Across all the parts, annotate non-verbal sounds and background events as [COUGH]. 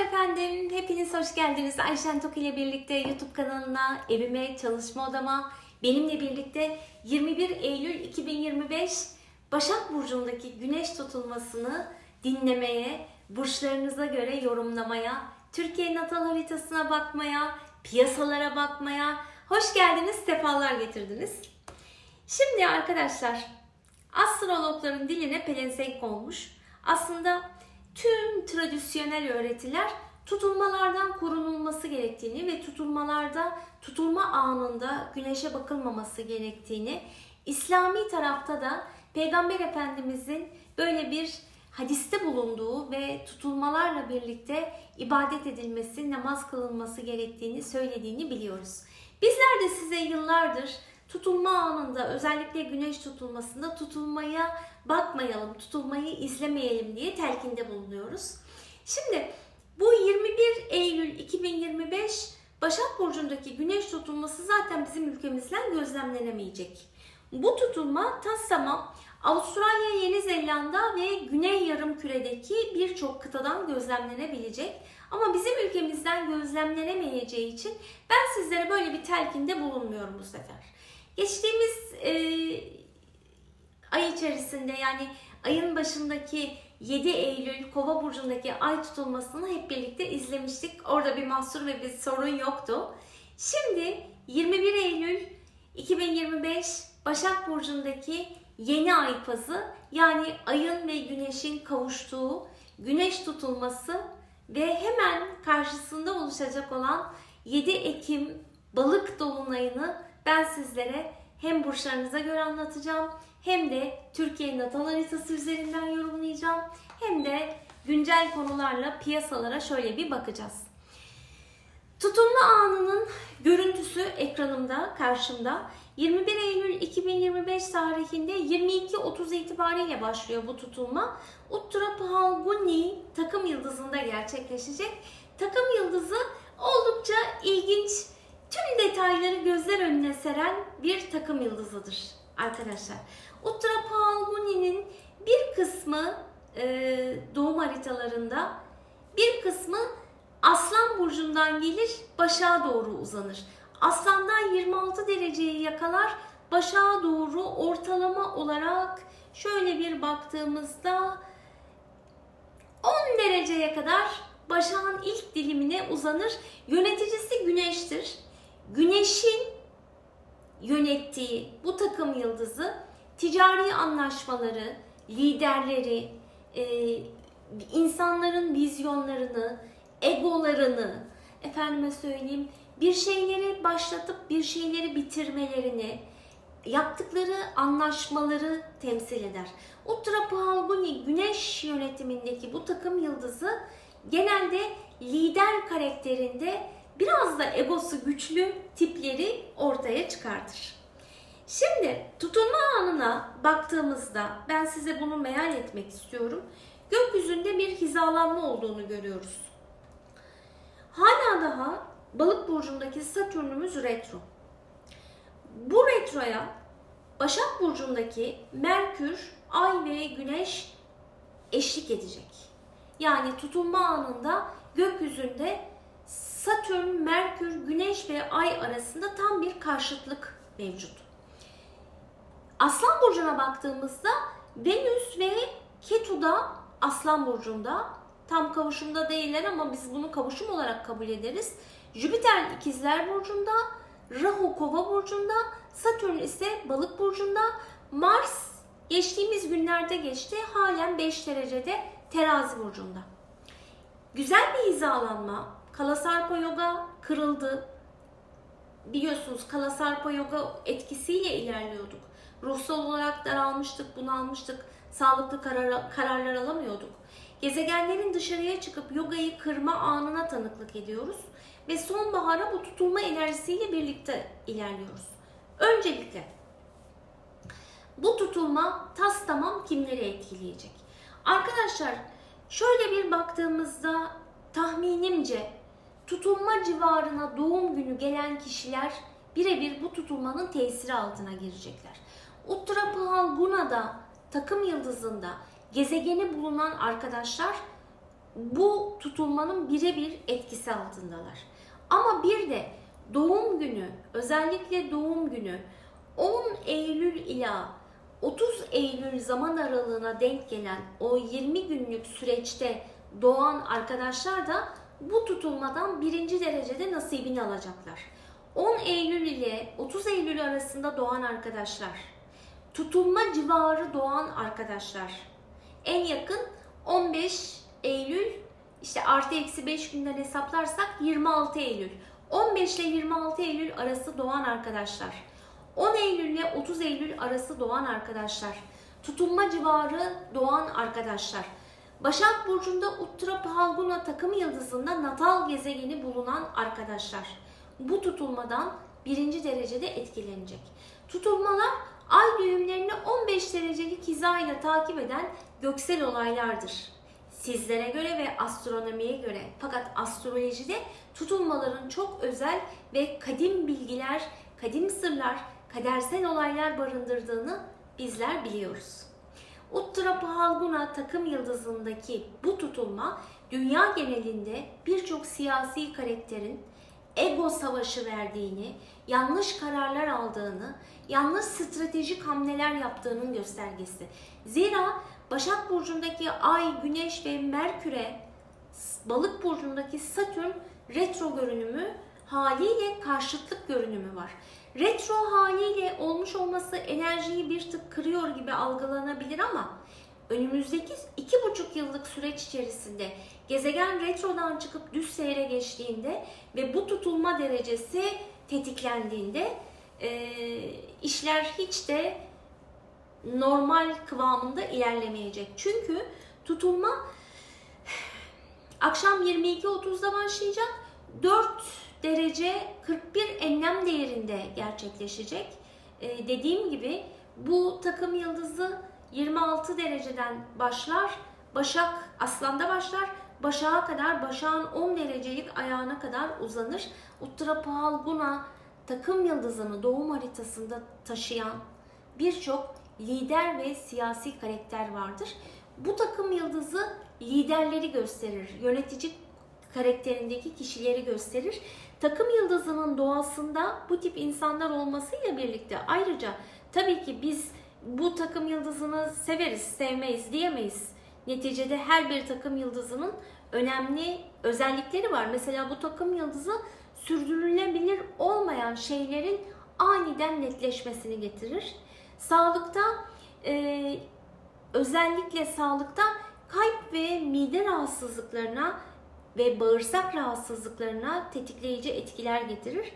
efendim. Hepiniz hoş geldiniz. Ayşen Tok ile birlikte YouTube kanalına, evime, çalışma odama, benimle birlikte 21 Eylül 2025 Başak Burcu'ndaki güneş tutulmasını dinlemeye, burçlarınıza göre yorumlamaya, Türkiye natal haritasına bakmaya, piyasalara bakmaya hoş geldiniz, sefalar getirdiniz. Şimdi arkadaşlar astrologların diline pelesenk olmuş. Aslında tüm tradisyonel öğretiler tutulmalardan korunulması gerektiğini ve tutulmalarda tutulma anında güneşe bakılmaması gerektiğini, İslami tarafta da Peygamber Efendimizin böyle bir hadiste bulunduğu ve tutulmalarla birlikte ibadet edilmesi, namaz kılınması gerektiğini söylediğini biliyoruz. Bizler de size yıllardır tutulma anında özellikle güneş tutulmasında tutulmaya bakmayalım, tutulmayı izlemeyelim diye telkinde bulunuyoruz. Şimdi bu 21 Eylül 2025 Başak Burcu'ndaki güneş tutulması zaten bizim ülkemizden gözlemlenemeyecek. Bu tutulma tas Avustralya, Yeni Zelanda ve Güney Yarımküre'deki birçok kıtadan gözlemlenebilecek. Ama bizim ülkemizden gözlemlenemeyeceği için ben sizlere böyle bir telkinde bulunmuyorum bu sefer. Geçtiğimiz e, ay içerisinde yani ayın başındaki 7 Eylül Kova burcundaki ay tutulmasını hep birlikte izlemiştik. Orada bir mahsur ve bir sorun yoktu. Şimdi 21 Eylül 2025 Başak burcundaki yeni ay fazı yani ayın ve güneşin kavuştuğu güneş tutulması ve hemen karşısında oluşacak olan 7 Ekim balık dolunayını ben sizlere hem burçlarınıza göre anlatacağım hem de Türkiye natal haritası üzerinden yorumlayacağım hem de güncel konularla piyasalara şöyle bir bakacağız. Tutulma anının görüntüsü ekranımda, karşımda. 21 Eylül 2025 tarihinde 22.30 itibariyle başlıyor bu tutulma. Uttra Phalguni takım yıldızında gerçekleşecek. Takım yıldızı oldukça ilginç, tüm detayları gözler önüne seren bir takım yıldızıdır arkadaşlar. Uttra Phalguni'nin bir kısmı e, doğum haritalarında, bir kısmı Aslan burcundan gelir, başa doğru uzanır. Aslandan 26 dereceyi yakalar, başa doğru ortalama olarak şöyle bir baktığımızda 10 dereceye kadar başağın ilk dilimine uzanır. Yöneticisi güneştir. Güneşin yönettiği bu takım yıldızı ticari anlaşmaları, liderleri, e, insanların vizyonlarını, egolarını, efendime söyleyeyim bir şeyleri başlatıp bir şeyleri bitirmelerini, yaptıkları anlaşmaları temsil eder. Uttra Phalguni güneş yönetimindeki bu takım yıldızı genelde lider karakterinde biraz da egosu güçlü tipleri ortaya çıkartır. Şimdi tutulma anına baktığımızda ben size bunu meal etmek istiyorum. Gökyüzünde bir hizalanma olduğunu görüyoruz. Hala daha balık burcundaki Satürn'ümüz retro. Bu retroya Başak burcundaki Merkür, Ay ve Güneş eşlik edecek. Yani tutulma anında gökyüzünde Satürn, Merkür, Güneş ve Ay arasında tam bir karşıtlık mevcut. Aslan burcuna baktığımızda Venüs ve Ketu da Aslan burcunda tam kavuşumda değiller ama biz bunu kavuşum olarak kabul ederiz. Jüpiter ikizler burcunda, Rahu kova burcunda, Satürn ise balık burcunda, Mars geçtiğimiz günlerde geçti halen 5 derecede terazi burcunda. Güzel bir hizalanma. Kalasarpa yoga kırıldı. Biliyorsunuz Kalasarpa yoga etkisiyle ilerliyorduk. Ruhsal olarak daralmıştık, bunalmıştık. Sağlıklı karar, kararlar alamıyorduk. Gezegenlerin dışarıya çıkıp yogayı kırma anına tanıklık ediyoruz ve sonbahara bu tutulma enerjisiyle birlikte ilerliyoruz. Öncelikle bu tutulma tas tamam kimleri etkileyecek? Arkadaşlar şöyle bir baktığımızda tahminimce tutulma civarına doğum günü gelen kişiler birebir bu tutulmanın tesiri altına girecekler. Uttra Phalguna'da takım yıldızında gezegeni bulunan arkadaşlar bu tutulmanın birebir etkisi altındalar. Ama bir de doğum günü, özellikle doğum günü 10 Eylül ila 30 Eylül zaman aralığına denk gelen o 20 günlük süreçte doğan arkadaşlar da bu tutulmadan birinci derecede nasibini alacaklar. 10 Eylül ile 30 Eylül arasında doğan arkadaşlar, tutulma civarı doğan arkadaşlar, en yakın 15 Eylül işte artı eksi 5 günden hesaplarsak 26 Eylül. 15 ile 26 Eylül arası doğan arkadaşlar. 10 Eylül ile 30 Eylül arası doğan arkadaşlar. Tutulma civarı doğan arkadaşlar. Başak Burcu'nda Uttra Phalguna takım yıldızında natal gezegeni bulunan arkadaşlar. Bu tutulmadan birinci derecede etkilenecek. Tutulmalar ay düğümlerini 15 derecelik hizayla takip eden göksel olaylardır. Sizlere göre ve astronomiye göre fakat astrolojide tutulmaların çok özel ve kadim bilgiler, kadim sırlar, kadersel olaylar barındırdığını bizler biliyoruz. Uttra Phalguna takım yıldızındaki bu tutulma dünya genelinde birçok siyasi karakterin ego savaşı verdiğini, yanlış kararlar aldığını, yanlış stratejik hamleler yaptığının göstergesi. Zira Başak Burcu'ndaki Ay, Güneş ve Merkür'e Balık Burcu'ndaki Satürn retro görünümü haliyle karşıtlık görünümü var. Retro haliyle olmuş olması enerjiyi bir tık kırıyor gibi algılanabilir ama önümüzdeki iki buçuk yıllık süreç içerisinde gezegen retrodan çıkıp düz seyre geçtiğinde ve bu tutulma derecesi tetiklendiğinde e, işler hiç de normal kıvamında ilerlemeyecek. Çünkü tutulma [SIGHS] akşam 22.30'da başlayacak. 4 derece 41 enlem değerinde gerçekleşecek. Ee, dediğim gibi bu takım yıldızı 26 dereceden başlar. Başak Aslan'da başlar. Başak'a kadar Başak'ın 10 derecelik ayağına kadar uzanır. Uttra Phalguna takım yıldızını doğum haritasında taşıyan birçok lider ve siyasi karakter vardır. Bu takım yıldızı liderleri gösterir. Yönetici karakterindeki kişileri gösterir. Takım yıldızının doğasında bu tip insanlar olmasıyla birlikte ayrıca tabii ki biz bu takım yıldızını severiz, sevmeyiz diyemeyiz. Neticede her bir takım yıldızının önemli özellikleri var. Mesela bu takım yıldızı sürdürülebilir olmayan şeylerin aniden netleşmesini getirir. Sağlıkta e, özellikle sağlıkta kalp ve mide rahatsızlıklarına ve bağırsak rahatsızlıklarına tetikleyici etkiler getirir.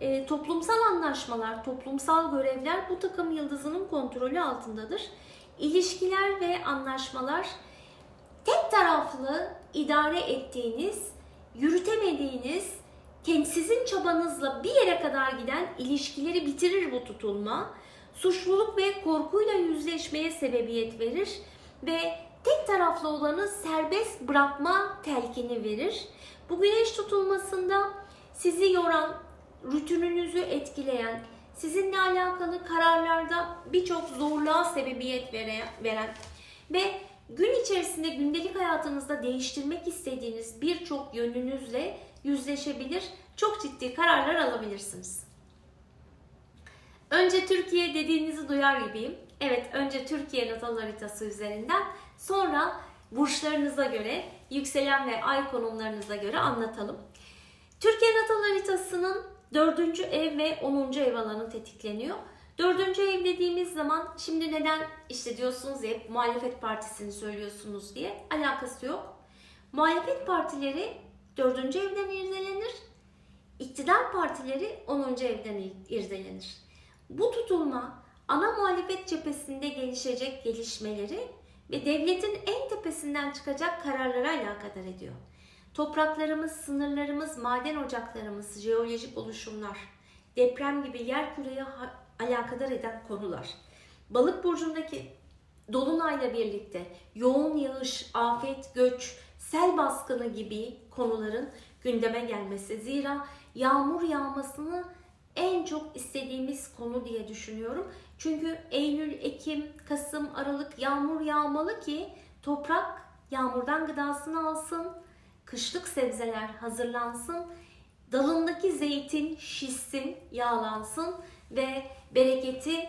E, toplumsal anlaşmalar, toplumsal görevler bu takım yıldızının kontrolü altındadır. İlişkiler ve anlaşmalar tek taraflı idare ettiğiniz, yürütemediğiniz, sizin çabanızla bir yere kadar giden ilişkileri bitirir bu tutulma. Suçluluk ve korkuyla yüzleşmeye sebebiyet verir ve tek taraflı olanı serbest bırakma telkini verir. Bu güneş tutulmasında sizi yoran, rutininizi etkileyen, sizinle alakalı kararlarda birçok zorluğa sebebiyet veren ve gün içerisinde gündelik hayatınızda değiştirmek istediğiniz birçok yönünüzle yüzleşebilir, çok ciddi kararlar alabilirsiniz. Önce Türkiye dediğinizi duyar gibiyim. Evet, önce Türkiye natal haritası üzerinden, sonra burçlarınıza göre, yükselen ve ay konumlarınıza göre anlatalım. Türkiye natal haritasının 4. ev ve 10. ev alanı tetikleniyor. Dördüncü ev dediğimiz zaman şimdi neden işte diyorsunuz ya hep muhalefet partisini söylüyorsunuz diye alakası yok. Muhalefet partileri dördüncü evden irdelenir. İktidar partileri 10. evden irdelenir. Bu tutulma ana muhalefet cephesinde gelişecek gelişmeleri ve devletin en tepesinden çıkacak kararlara alakadar ediyor. Topraklarımız, sınırlarımız, maden ocaklarımız, jeolojik oluşumlar, deprem gibi yer küreye alakadar eden konular. Balık burcundaki dolunayla birlikte yoğun yağış, afet, göç, sel baskını gibi konuların gündeme gelmesi. Zira yağmur yağmasını en çok istediğimiz konu diye düşünüyorum. Çünkü Eylül, Ekim, Kasım, Aralık yağmur yağmalı ki toprak yağmurdan gıdasını alsın, kışlık sebzeler hazırlansın, dalındaki zeytin şişsin, yağlansın ve bereketi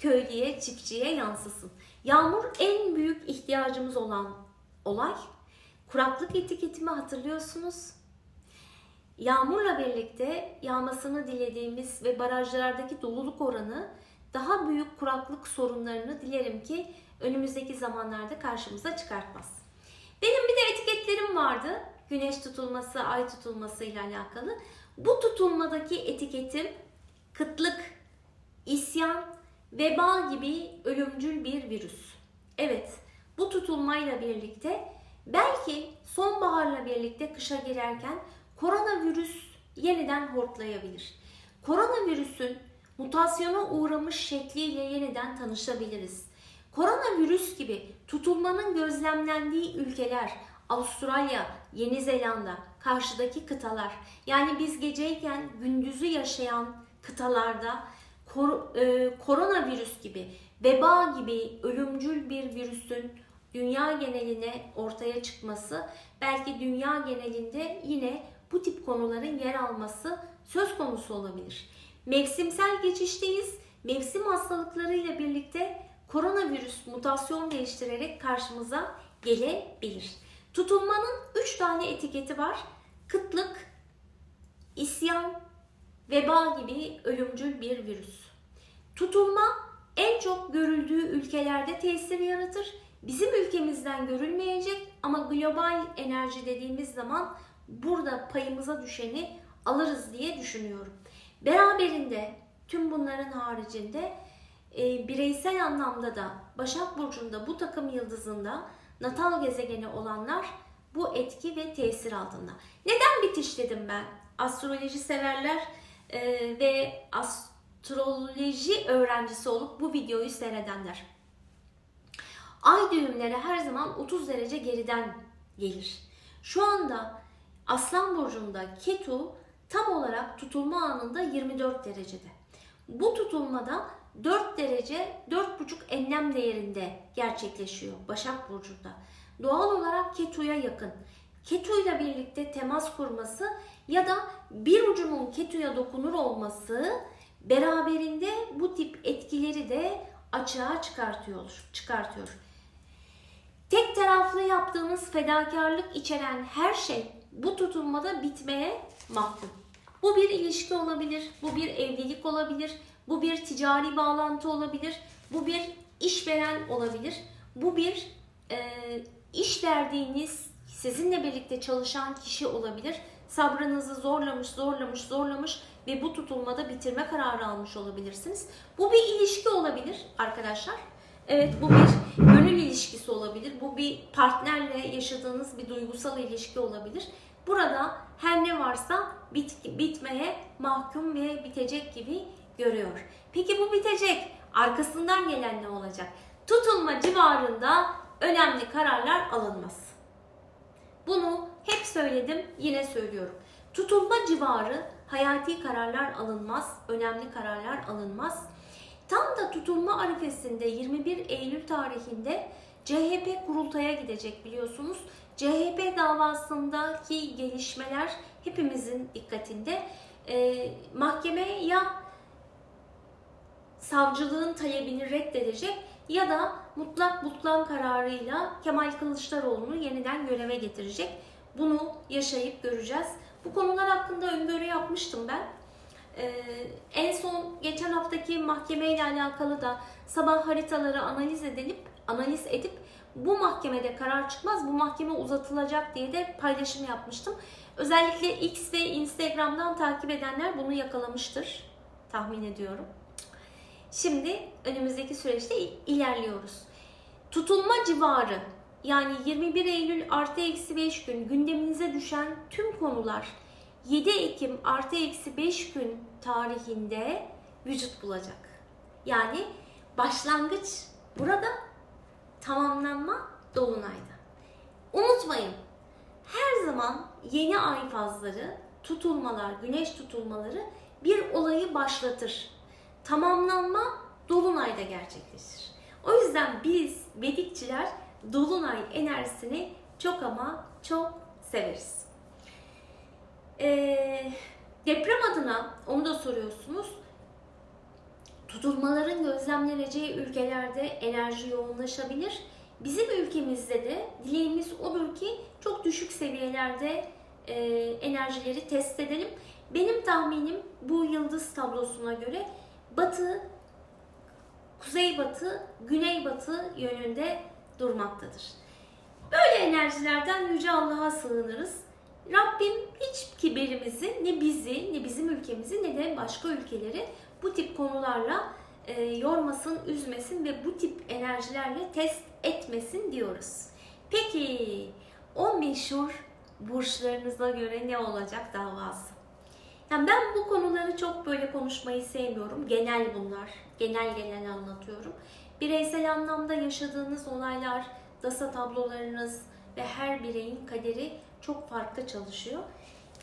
köylüye, çiftçiye yansısın. Yağmur en büyük ihtiyacımız olan olay. Kuraklık etiketimi hatırlıyorsunuz. Yağmurla birlikte yağmasını dilediğimiz ve barajlardaki doluluk oranı daha büyük kuraklık sorunlarını dilerim ki önümüzdeki zamanlarda karşımıza çıkartmaz. Benim bir de etiketlerim vardı. Güneş tutulması, ay tutulması ile alakalı. Bu tutulmadaki etiketim kıtlık, isyan, veba gibi ölümcül bir virüs. Evet, bu tutulmayla birlikte belki sonbaharla birlikte kışa girerken koronavirüs yeniden hortlayabilir. Koronavirüsün mutasyona uğramış şekliyle yeniden tanışabiliriz. Koronavirüs gibi tutulmanın gözlemlendiği ülkeler Avustralya, Yeni Zelanda, karşıdaki kıtalar yani biz geceyken gündüzü yaşayan kıtalarda kor, e, koronavirüs gibi, veba gibi ölümcül bir virüsün dünya geneline ortaya çıkması belki dünya genelinde yine bu tip konuların yer alması söz konusu olabilir. Mevsimsel geçişteyiz. Mevsim hastalıklarıyla birlikte koronavirüs mutasyon değiştirerek karşımıza gelebilir. Tutulmanın 3 tane etiketi var. Kıtlık, isyan, veba gibi ölümcül bir virüs. Tutulma en çok görüldüğü ülkelerde tesir yaratır. Bizim ülkemizden görülmeyecek ama global enerji dediğimiz zaman burada payımıza düşeni alırız diye düşünüyorum. Beraberinde tüm bunların haricinde e, bireysel anlamda da Başak Burcu'nda bu takım yıldızında natal gezegeni olanlar bu etki ve tesir altında. Neden bitiş dedim ben? Astroloji severler e, ve astroloji öğrencisi olup bu videoyu seyredenler. Ay düğümleri her zaman 30 derece geriden gelir. Şu anda Aslan Burcu'nda Ketu tam olarak tutulma anında 24 derecede. Bu tutulmada 4 derece 4,5 enlem değerinde gerçekleşiyor Başak Burcu'nda. Doğal olarak Ketu'ya yakın. Ketu ile birlikte temas kurması ya da bir ucunun Ketu'ya dokunur olması beraberinde bu tip etkileri de açığa çıkartıyor. çıkartıyor. Tek taraflı yaptığımız fedakarlık içeren her şey bu tutulmada bitmeye mahkum. Bu bir ilişki olabilir, bu bir evlilik olabilir, bu bir ticari bağlantı olabilir, bu bir işveren olabilir, bu bir e, iş verdiğiniz sizinle birlikte çalışan kişi olabilir. Sabrınızı zorlamış, zorlamış, zorlamış ve bu tutulmada bitirme kararı almış olabilirsiniz. Bu bir ilişki olabilir arkadaşlar. Evet bu bir gönül ilişkisi olabilir. Bu bir partnerle yaşadığınız bir duygusal ilişki olabilir. Burada her ne varsa bit, bitmeye mahkum ve bitecek gibi görüyor. Peki bu bitecek. Arkasından gelen ne olacak? Tutulma civarında önemli kararlar alınmaz. Bunu hep söyledim, yine söylüyorum. Tutulma civarı hayati kararlar alınmaz, önemli kararlar alınmaz. Tam da tutulma arifesinde 21 Eylül tarihinde CHP kurultaya gidecek biliyorsunuz. CHP davasındaki gelişmeler hepimizin dikkatinde. E, mahkeme ya savcılığın talebini reddedecek ya da mutlak butlan kararıyla Kemal Kılıçdaroğlu'nu yeniden göreve getirecek. Bunu yaşayıp göreceğiz. Bu konular hakkında öngörü yapmıştım ben. Ee, en son geçen haftaki mahkeme ile alakalı da sabah haritaları analiz edilip analiz edip bu mahkemede karar çıkmaz, bu mahkeme uzatılacak diye de paylaşım yapmıştım. Özellikle X ve Instagram'dan takip edenler bunu yakalamıştır tahmin ediyorum. Şimdi önümüzdeki süreçte ilerliyoruz. Tutulma civarı yani 21 Eylül artı eksi 5 gün gündeminize düşen tüm konular 7 Ekim artı eksi 5 gün tarihinde vücut bulacak. Yani başlangıç burada tamamlanma dolunayda. Unutmayın her zaman yeni ay fazları, tutulmalar, güneş tutulmaları bir olayı başlatır. Tamamlanma dolunayda gerçekleşir. O yüzden biz Vedikçiler dolunay enerjisini çok ama çok severiz. Ee, deprem adına onu da soruyorsunuz. Tutulmaların gözlemleneceği ülkelerde enerji yoğunlaşabilir. Bizim ülkemizde de dileğimiz odur ki çok düşük seviyelerde e, enerjileri test edelim. Benim tahminim bu yıldız tablosuna göre batı, kuzeybatı, güneybatı yönünde durmaktadır. Böyle enerjilerden Yüce Allah'a sığınırız. Rabbim hiç kibirimizi ne bizi ne bizim ülkemizi ne de başka ülkeleri bu tip konularla e, yormasın, üzmesin ve bu tip enerjilerle test etmesin diyoruz. Peki o meşhur burçlarınıza göre ne olacak davası? Yani ben bu konuları çok böyle konuşmayı sevmiyorum. Genel bunlar. Genel genel anlatıyorum. Bireysel anlamda yaşadığınız olaylar, dasa tablolarınız ve her bireyin kaderi çok farklı çalışıyor.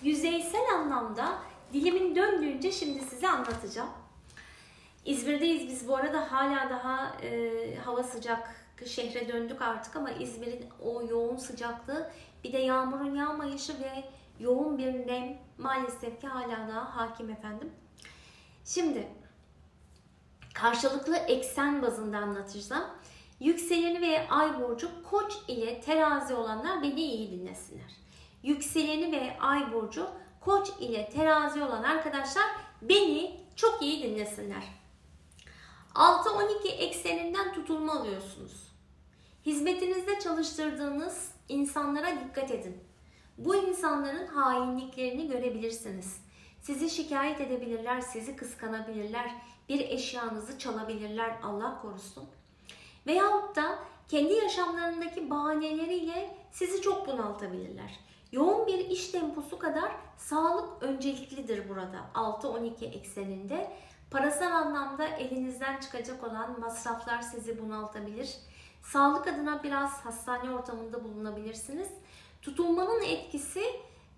Yüzeysel anlamda dilimin döndüğünce şimdi size anlatacağım. İzmir'deyiz biz bu arada hala daha e, hava sıcak şehre döndük artık ama İzmir'in o yoğun sıcaklığı bir de yağmurun yağmayışı ve yoğun bir nem maalesef ki hala daha hakim efendim. Şimdi karşılıklı eksen bazında anlatacağım. Yükseleni ve ay burcu koç ile terazi olanlar beni iyi dinlesinler. Yükseleni ve ay burcu koç ile terazi olan arkadaşlar beni çok iyi dinlesinler. 6-12 ekseninden tutulma alıyorsunuz. Hizmetinizde çalıştırdığınız insanlara dikkat edin. Bu insanların hainliklerini görebilirsiniz. Sizi şikayet edebilirler, sizi kıskanabilirler, bir eşyanızı çalabilirler Allah korusun. Veyahut da kendi yaşamlarındaki bahaneleriyle sizi çok bunaltabilirler. Yoğun bir iş temposu kadar sağlık önceliklidir burada 6-12 ekseninde. Parasal anlamda elinizden çıkacak olan masraflar sizi bunaltabilir. Sağlık adına biraz hastane ortamında bulunabilirsiniz. Tutulmanın etkisi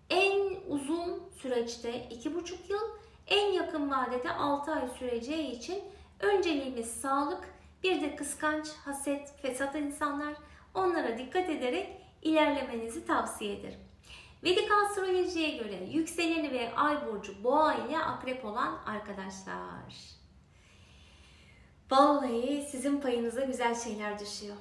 en uzun süreçte 2,5 yıl, en yakın vadede 6 ay süreceği için önceliğimiz sağlık, bir de kıskanç, haset, fesat insanlar onlara dikkat ederek ilerlemenizi tavsiye ederim. Vedik astrolojiye göre yükseleni ve ay burcu boğa ile akrep olan arkadaşlar. Vallahi sizin payınıza güzel şeyler düşüyor.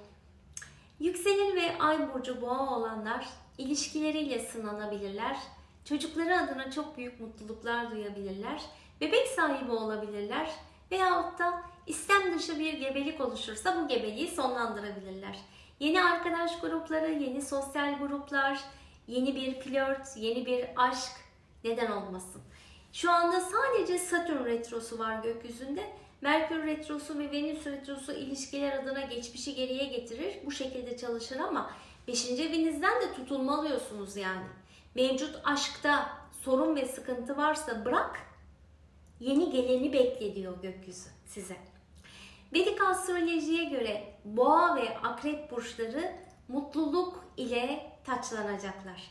Yükselen ve ay burcu boğa olanlar ilişkileriyle sınanabilirler. Çocukları adına çok büyük mutluluklar duyabilirler. Bebek sahibi olabilirler. Veyahut da istem dışı bir gebelik oluşursa bu gebeliği sonlandırabilirler. Yeni arkadaş grupları, yeni sosyal gruplar, yeni bir flört, yeni bir aşk neden olmasın. Şu anda sadece Satürn retrosu var gökyüzünde. Merkür retrosu ve Venüs retrosu ilişkiler adına geçmişi geriye getirir. Bu şekilde çalışır ama 5. evinizden de tutulma alıyorsunuz yani. Mevcut aşkta sorun ve sıkıntı varsa bırak. Yeni geleni beklediyor gökyüzü size. Vedik astrolojiye göre boğa ve akrep burçları mutluluk ile taçlanacaklar.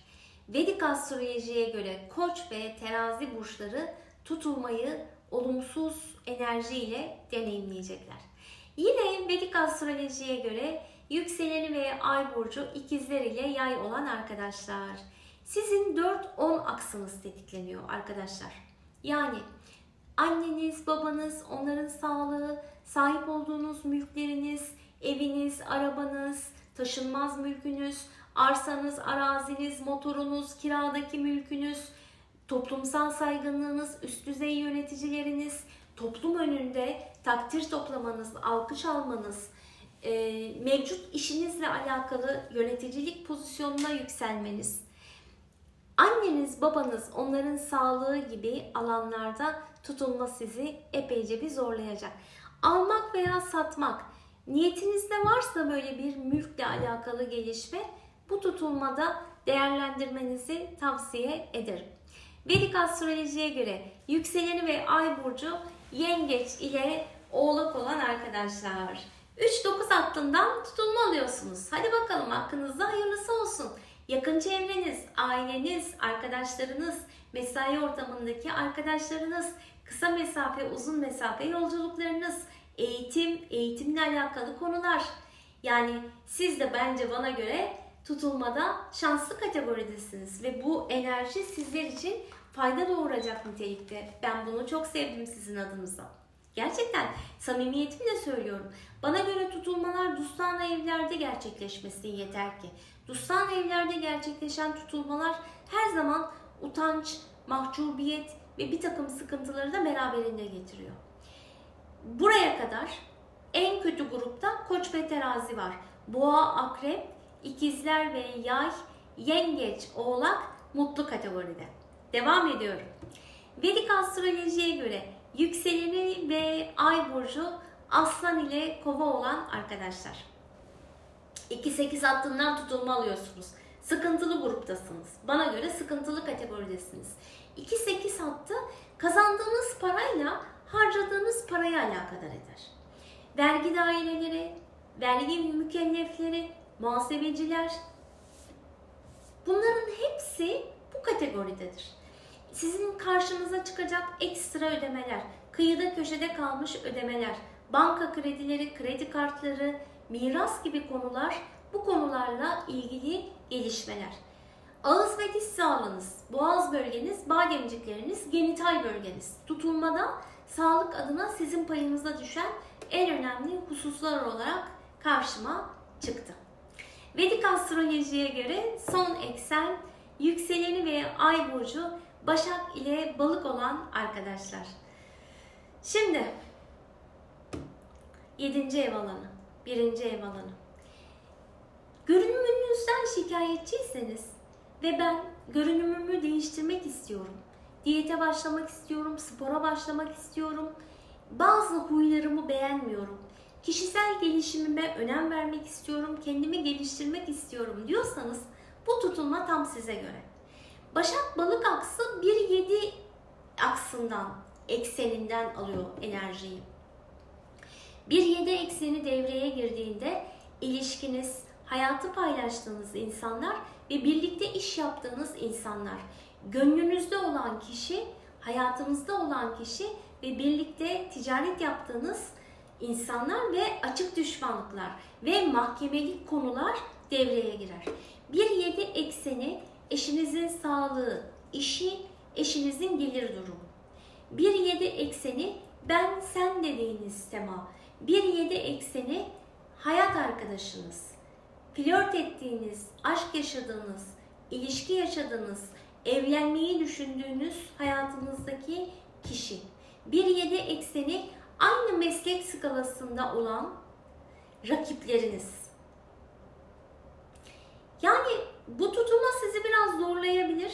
Vedik astrolojiye göre koç ve terazi burçları tutulmayı olumsuz enerjiyle deneyimleyecekler. Yine Vedik astrolojiye göre yükseleni ve ay burcu ikizler ile yay olan arkadaşlar. Sizin 4-10 aksınız tetikleniyor arkadaşlar. Yani anneniz, babanız, onların sağlığı, sahip olduğunuz mülkleriniz, eviniz, arabanız, taşınmaz mülkünüz, arsanız, araziniz, motorunuz, kiradaki mülkünüz, toplumsal saygınlığınız, üst düzey yöneticileriniz, toplum önünde takdir toplamanız, alkış almanız, e, mevcut işinizle alakalı yöneticilik pozisyonuna yükselmeniz, anneniz, babanız, onların sağlığı gibi alanlarda tutulma sizi epeyce bir zorlayacak. Almak veya satmak, niyetinizde varsa böyle bir mülkle alakalı gelişme, bu tutulmada değerlendirmenizi tavsiye ederim. Vedik astrolojiye göre yükseleni ve ay burcu yengeç ile oğlak olan arkadaşlar. 3-9 hattından tutulma alıyorsunuz. Hadi bakalım hakkınızda hayırlısı olsun. Yakın çevreniz, aileniz, arkadaşlarınız, mesai ortamındaki arkadaşlarınız, kısa mesafe, uzun mesafe yolculuklarınız, eğitim, eğitimle alakalı konular, Yani siz de bence bana göre tutulmada şanslı kategoridesiniz ve bu enerji sizler için fayda doğuracak nitelikte. Ben bunu çok sevdim sizin adınıza. Gerçekten samimiyetimle söylüyorum. Bana göre tutulmalar Dustana evlerde gerçekleşmesi yeter ki. Dustana evlerde gerçekleşen tutulmalar her zaman utanç, mahcubiyet ve bir takım sıkıntıları da beraberinde getiriyor. Buraya kadar en kötü grupta Koç ve Terazi var. Boğa, Akrep, İkizler ve Yay, Yengeç, Oğlak mutlu kategoride. Devam ediyorum. Vedik astrolojiye göre yükseleni ve ay burcu aslan ile kova olan arkadaşlar. 2-8 hattından tutulma alıyorsunuz. Sıkıntılı gruptasınız. Bana göre sıkıntılı kategoridesiniz. 2-8 hattı kazandığınız parayla harcadığınız parayı alakadar eder. Vergi daireleri, vergi mükellefleri, muhasebeciler bunların hepsi bu kategoridedir. Sizin karşınıza çıkacak ekstra ödemeler, kıyıda köşede kalmış ödemeler, banka kredileri, kredi kartları, miras gibi konular bu konularla ilgili gelişmeler. Ağız ve diş sağlığınız, boğaz bölgeniz, bademcikleriniz, genital bölgeniz. Tutulmada sağlık adına sizin payınıza düşen en önemli hususlar olarak karşıma çıktı. Vedik astrolojiye göre son eksen yükseleni ve ay burcu Başak ile Balık olan arkadaşlar. Şimdi 7. ev alanı, 1. ev alanı. Görünümünüzden şikayetçiyseniz ve ben görünümümü değiştirmek istiyorum. Diyete başlamak istiyorum, spora başlamak istiyorum. Bazı huylarımı beğenmiyorum. Kişisel gelişimime önem vermek istiyorum, kendimi geliştirmek istiyorum diyorsanız bu tutulma tam size göre. Başak balık aksı 1-7 aksından, ekseninden alıyor enerjiyi. 1-7 ekseni devreye girdiğinde ilişkiniz, hayatı paylaştığınız insanlar ve birlikte iş yaptığınız insanlar, gönlünüzde olan kişi, hayatınızda olan kişi ve birlikte ticaret yaptığınız insanlar ve açık düşmanlıklar ve mahkemelik konular devreye girer. 1-7 ekseni eşinizin sağlığı, işi, eşinizin gelir durumu. 1-7 ekseni ben sen dediğiniz tema. 1-7 ekseni hayat arkadaşınız. Flört ettiğiniz, aşk yaşadığınız, ilişki yaşadığınız, evlenmeyi düşündüğünüz hayatınızdaki kişi. 1-7 ekseni aynı meslek skalasında olan rakipleriniz. Yani bu tutulma sizi biraz zorlayabilir.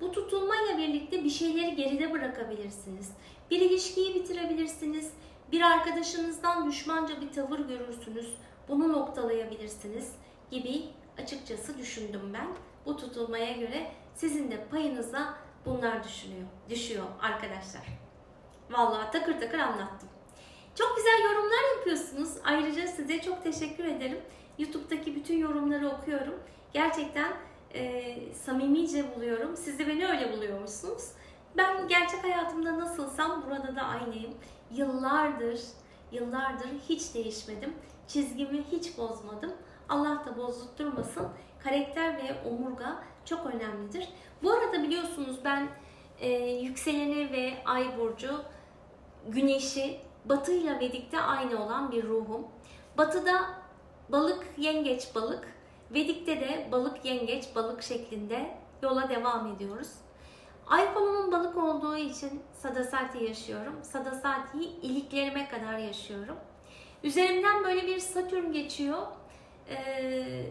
Bu tutulmayla birlikte bir şeyleri geride bırakabilirsiniz. Bir ilişkiyi bitirebilirsiniz. Bir arkadaşınızdan düşmanca bir tavır görürsünüz. Bunu noktalayabilirsiniz gibi açıkçası düşündüm ben. Bu tutulmaya göre sizin de payınıza bunlar düşünüyor, düşüyor arkadaşlar. Vallahi takır takır anlattım. Çok güzel yorumlar yapıyorsunuz. Ayrıca size çok teşekkür ederim. YouTube'daki bütün yorumları okuyorum. Gerçekten e, samimice buluyorum. Siz de beni öyle buluyormuşsunuz. Ben gerçek hayatımda nasılsam burada da aynıyım. Yıllardır, yıllardır hiç değişmedim. Çizgimi hiç bozmadım. Allah da bozdurmasın. Karakter ve omurga çok önemlidir. Bu arada biliyorsunuz ben e, yükseleni ve ay burcu, güneşi batıyla vedikte aynı olan bir ruhum. Batıda balık, yengeç, balık. Vedik'te de balık, yengeç, balık şeklinde yola devam ediyoruz. Ay konumun balık olduğu için Sadasati yaşıyorum. Sadasati'yi iliklerime kadar yaşıyorum. Üzerimden böyle bir Satürn geçiyor. Ee,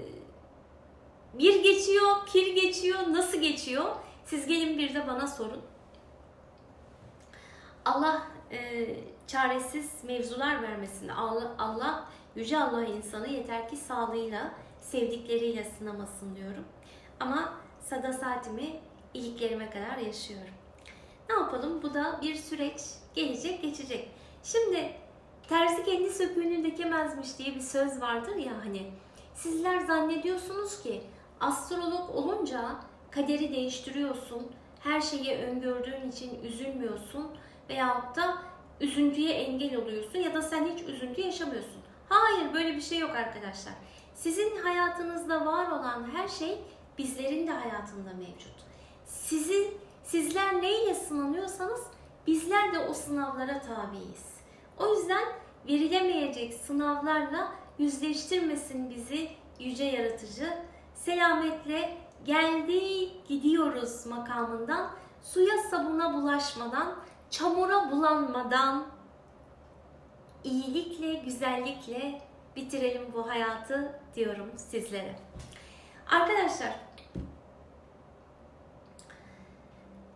bir geçiyor, kir geçiyor, nasıl geçiyor? Siz gelin bir de bana sorun. Allah e, çaresiz mevzular vermesin. Allah, Allah Yüce Allah insanı yeter ki sağlığıyla, sevdikleriyle sınamasın diyorum. Ama sada saatimi iliklerime kadar yaşıyorum. Ne yapalım? Bu da bir süreç. Gelecek, geçecek. Şimdi terzi kendi söküğünü dikemezmiş diye bir söz vardır ya hani. Sizler zannediyorsunuz ki astrolog olunca kaderi değiştiriyorsun, her şeyi öngördüğün için üzülmüyorsun veyahut da üzüntüye engel oluyorsun ya da sen hiç üzüntü yaşamıyorsun. Hayır böyle bir şey yok arkadaşlar. Sizin hayatınızda var olan her şey bizlerin de hayatında mevcut. Sizin sizler neyle sınanıyorsanız bizler de o sınavlara tabiiz. O yüzden verilemeyecek sınavlarla yüzleştirmesin bizi yüce yaratıcı. Selametle geldik gidiyoruz makamından suya sabuna bulaşmadan, çamura bulanmadan iyilikle, güzellikle bitirelim bu hayatı diyorum sizlere. Arkadaşlar,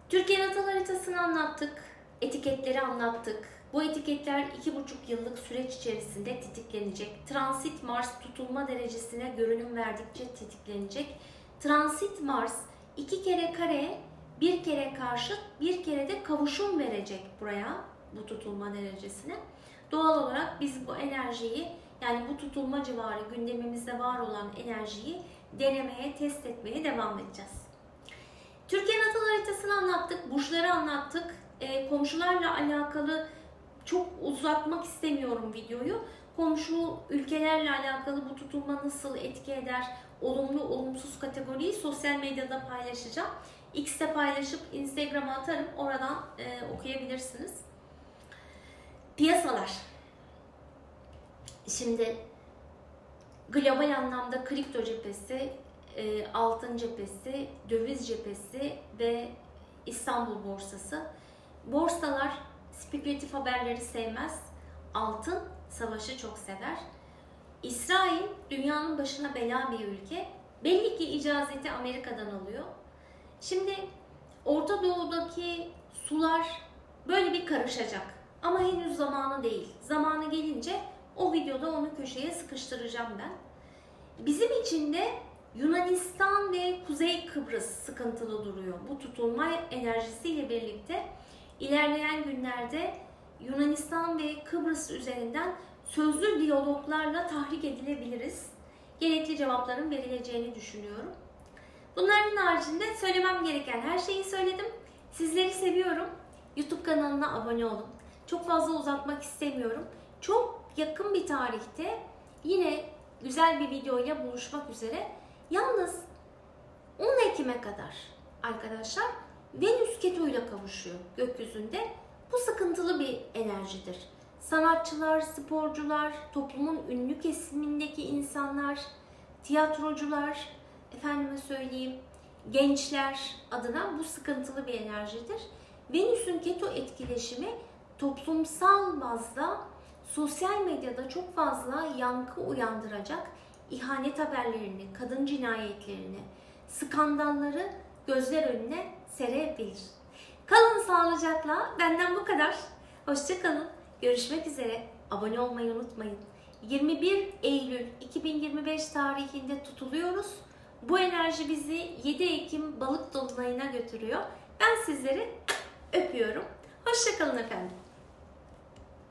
Türkiye natal haritasını anlattık, etiketleri anlattık. Bu etiketler iki buçuk yıllık süreç içerisinde tetiklenecek. Transit Mars tutulma derecesine görünüm verdikçe tetiklenecek. Transit Mars iki kere kare, bir kere karşıt, bir kere de kavuşum verecek buraya, bu tutulma derecesine. Doğal olarak biz bu enerjiyi, yani bu tutulma civarı gündemimizde var olan enerjiyi denemeye, test etmeye devam edeceğiz. Türkiye natal haritasını anlattık, burçları anlattık. Ee, komşularla alakalı çok uzatmak istemiyorum videoyu. Komşu ülkelerle alakalı bu tutulma nasıl etki eder, olumlu olumsuz kategoriyi sosyal medyada paylaşacağım. X'te paylaşıp Instagram'a atarım. Oradan e, okuyabilirsiniz. Piyasalar. Şimdi global anlamda kripto cephesi, e, altın cephesi, döviz cephesi ve İstanbul borsası. Borsalar spekülatif haberleri sevmez. Altın savaşı çok sever. İsrail dünyanın başına bela bir ülke. Belli ki icazeti Amerika'dan alıyor. Şimdi Orta Doğu'daki sular böyle bir karışacak. Ama henüz zamanı değil. Zamanı gelince o videoda onu köşeye sıkıştıracağım ben. Bizim için de Yunanistan ve Kuzey Kıbrıs sıkıntılı duruyor. Bu tutulma enerjisiyle birlikte ilerleyen günlerde Yunanistan ve Kıbrıs üzerinden sözlü diyaloglarla tahrik edilebiliriz. Gerekli cevapların verileceğini düşünüyorum. Bunların haricinde söylemem gereken her şeyi söyledim. Sizleri seviyorum. YouTube kanalına abone olun. Çok fazla uzatmak istemiyorum. Çok yakın bir tarihte yine güzel bir videoyla buluşmak üzere. Yalnız 10 Ekim'e kadar arkadaşlar Venüs Ketu ile kavuşuyor gökyüzünde. Bu sıkıntılı bir enerjidir. Sanatçılar, sporcular, toplumun ünlü kesimindeki insanlar, tiyatrocular, efendime söyleyeyim, gençler adına bu sıkıntılı bir enerjidir. Venüs'ün keto etkileşimi toplumsal bazda sosyal medyada çok fazla yankı uyandıracak ihanet haberlerini, kadın cinayetlerini, skandalları gözler önüne serebilir. Kalın sağlıcakla. Benden bu kadar. Hoşçakalın. Görüşmek üzere. Abone olmayı unutmayın. 21 Eylül 2025 tarihinde tutuluyoruz. Bu enerji bizi 7 Ekim balık dolunayına götürüyor. Ben sizleri öpüyorum. Hoşçakalın efendim.